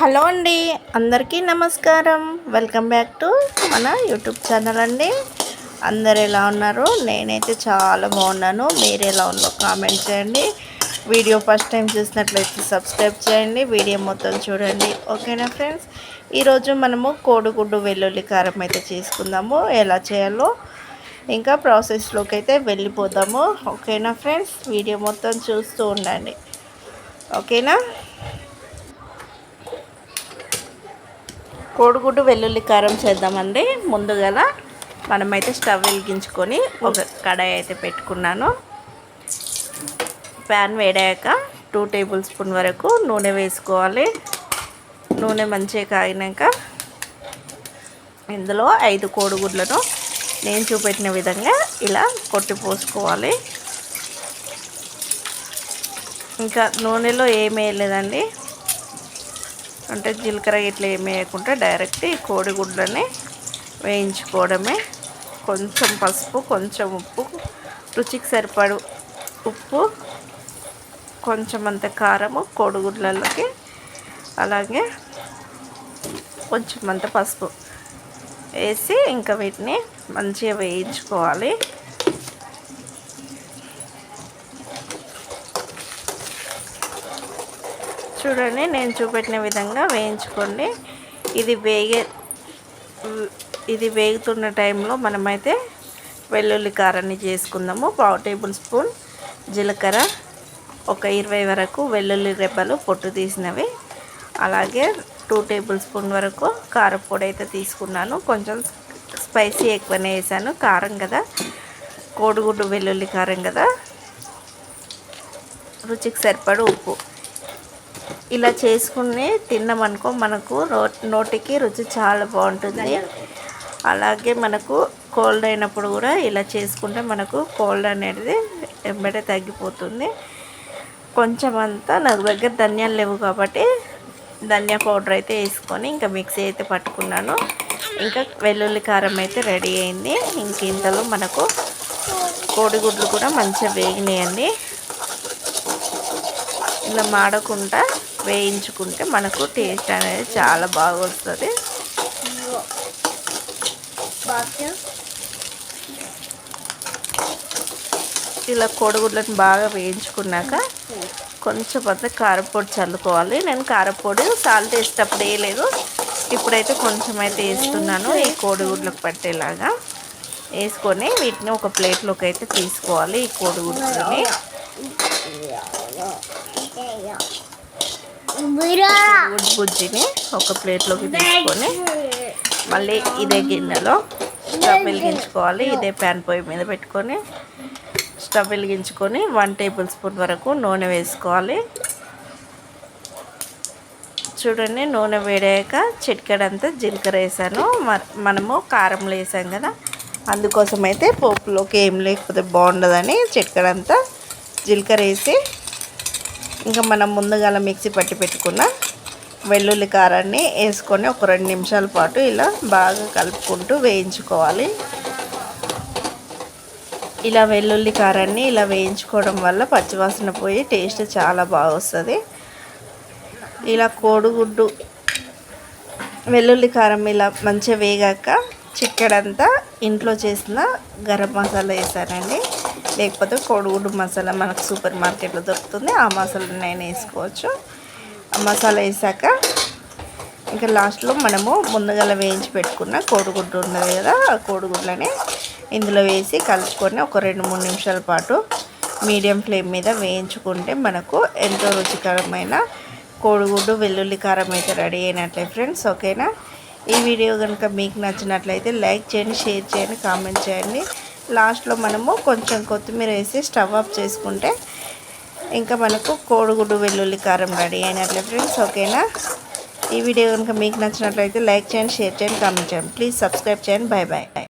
Hello అండి అందరికీ నమస్కారం. వెల్కమ్ బ్యాక్ టు మన యూట్యూబ్ ఛానల్ అండి. అందరు ఎలా ఉన్నారు? నేనైతే చాలా బాగున్నాను. మీరు ఎలా ఉన్నో కామెంట్ చేయండి. వీడియో ఫస్ట్ టైం చూసినట్లయితే సబ్స్క్రైబ్ చేయండి. వీడియో మొత్తం చూడండి. ఓకేనా ఫ్రెండ్స్? ఈరోజు మనము కోడిగుడ్డు వెల్లుల్లి కారం అయితే చేసుకుందాము. ఎలా చేయాలో ఇంకా ప్రాసెస్లోకి అయితే వెళ్ళిపోదాము. ఓకేనా ఫ్రెండ్స్? వీడియో మొత్తం చూస్తూ ఉండండి. ఓకేనా? కోడిగుడ్డు వెల్లుల్లి కారం చేద్దామండి. ముందుగా మనమైతే స్టవ్ వెలిగించుకొని ఒక కడాయి అయితే పెట్టుకున్నాను. ప్యాన్ వేడాక టూ టేబుల్ స్పూన్ వరకు నూనె వేసుకోవాలి. నూనె మంచిగా కాగినాక ఇందులో ఐదు కోడిగుడ్లను నేను చూపెట్టిన విధంగా ఇలా కొట్టి పోసుకోవాలి. ఇంకా నూనెలో ఏమీ వేయలేదండి. అంటే జీలకర్ర ఇట్లా ఏమి వేయకుండా డైరెక్ట్ ఈ కోడిగుడ్లని వేయించుకోవడమే. కొంచెం పసుపు కొంచెం ఉప్పు రుచికి సరిపడు ఉప్పు కొంచెం అంత కారము కోడిగుడ్లలోకి అలాగే కొంచెం అంత పసుపు వేసి ఇంకా వీటిని మంచిగా వేయించుకోవాలి. చూడండి నేను చూపెట్టిన విధంగా వేయించుకోండి. ఇది వేగే ఇది వేగుతున్న టైంలో మనమైతే వెల్లుల్లి కారాన్ని చేసుకుందాము. పావు టేబుల్ స్పూన్ జీలకర్ర ఒక ఇరవై వరకు వెల్లుల్లి రెబ్బలు పొట్టు తీసినవి. అలాగే టూ టేబుల్ స్పూన్ వరకు కారపొడి అయితే తీసుకున్నాను. కొంచెం స్పైసీ ఎక్కువనే వేసాను. కారం కదా కోడిగుడ్డు వెల్లుల్లి కారం కదా. రుచికి సరిపడు ఉప్పు. ఇలా చేసుకుని తిన్నామనుకో మనకు నోటికి రుచి చాలా బాగుంటుంది. అలాగే మనకు కోల్డ్ అయినప్పుడు కూడా ఇలా చేసుకుంటే మనకు కోల్డ్ అనేది వెంబడే తగ్గిపోతుంది. కొంచెం అంతా నాకు దగ్గర ధనియాలు లేవు కాబట్టి ధనియా పౌడర్ అయితే వేసుకొని ఇంకా మిక్సీ అయితే పట్టుకున్నాను. ఇంకా వెల్లుల్లి కారం అయితే రెడీ అయింది. ఇంక ఇంతలో మనకు కోడిగుడ్లు కూడా మంచిగా వేగినాయండి. ఇలా మాడకుండా వేయించుకుంటే మనకు టేస్ట్ అనేది చాలా బాగా వస్తుంది ఇలా కోడిగుడ్లను బాగా వేయించుకున్నాక కొంచెం అంత కారపొడి చల్లుకోవాలి. నేను కారపొడి సాల్ట్ వేసేటప్పుడు వేయలేదు. ఇప్పుడైతే కొంచెం అయితే వేస్తున్నాను ఈ కోడిగుడ్లకు పట్టేలాగా. వేసుకొని వీటిని ఒక ప్లేట్లోకి అయితే తీసుకోవాలి ఈ కోడిగుడ్లని. బుజ్జిని ఒక ప్లేట్లోకి తీసుకొని మళ్ళీ ఇదే గిన్నెలో స్టవ్ వెలిగించుకోవాలి. ఇదే ప్యాన్ పొయ్యి మీద పెట్టుకొని స్టవ్ వెలిగించుకొని వన్ టేబుల్ స్పూన్ వరకు నూనె వేసుకోవాలి. చూడండి నూనె వేడాక చిటికెడంతా జీలకర్ర వేసాను. మనము కారంలో వేసాం కదా అందుకోసం అయితే పోపులోకి ఏం లేకపోతే బాగుండదని చిటికెడంతా జీలకర్ర వేసి ఇంకా మనం ముందుగా మిక్సీ పట్టి పెట్టుకున్న వెల్లుల్లి కారాన్ని వేసుకొని ఒక రెండు నిమిషాల పాటు ఇలా బాగా కలుపుకుంటూ వేయించుకోవాలి. ఇలా వెల్లుల్లి కారాన్ని ఇలా వేయించుకోవడం వల్ల పచ్చివాసన పోయి టేస్ట్ చాలా బాగా వస్తుంది ఇలా కోడిగుడ్డు వెల్లుల్లి కారం ఇలా మంచిగా వేగాక చిక్కడంతా ఇంట్లో చేసిన గరం మసాలా వేసానండి. లేకపోతే కోడిగుడ్డు మసాలా మనకు సూపర్ మార్కెట్లో దొరుకుతుంది. ఆ మసాలా నేను వేసుకోవచ్చు. ఆ మసాలా వేసాక ఇంకా లాస్ట్లో మనము ముందుగా వేయించి పెట్టుకున్న కోడిగుడ్డు ఉన్నది కదా ఆ కోడిగుడ్లని ఇందులో వేసి కలుపుకొని ఒక రెండు మూడు నిమిషాల పాటు మీడియం ఫ్లేమ్ మీద వేయించుకుంటే మనకు ఎంతో రుచికరమైన కోడిగుడ్డు వెల్లుల్లి కారం అయితే రెడీ అయినట్లే ఫ్రెండ్స్. ఓకేనా? ఈ వీడియో కనుక మీకు నచ్చినట్లయితే లైక్ చేయండి షేర్ చేయండి కామెంట్ చేయండి. లాస్ట్లో మనము కొంచెం కొత్తిమీర వేసి స్టవ్ ఆఫ్ చేసుకుంటే ఇంకా మనకు కోడిగుడ్డు వెల్లుల్లి కారం రెడీ అయినట్లే ఫ్రెండ్స్ ఓకేనా? ఈ వీడియో కనుక మీకు నచ్చినట్లయితే లైక్ చేయండి షేర్ చేయండి కామెంట్ చేయండి. ప్లీజ్ సబ్స్క్రైబ్ చేయండి. Bye bye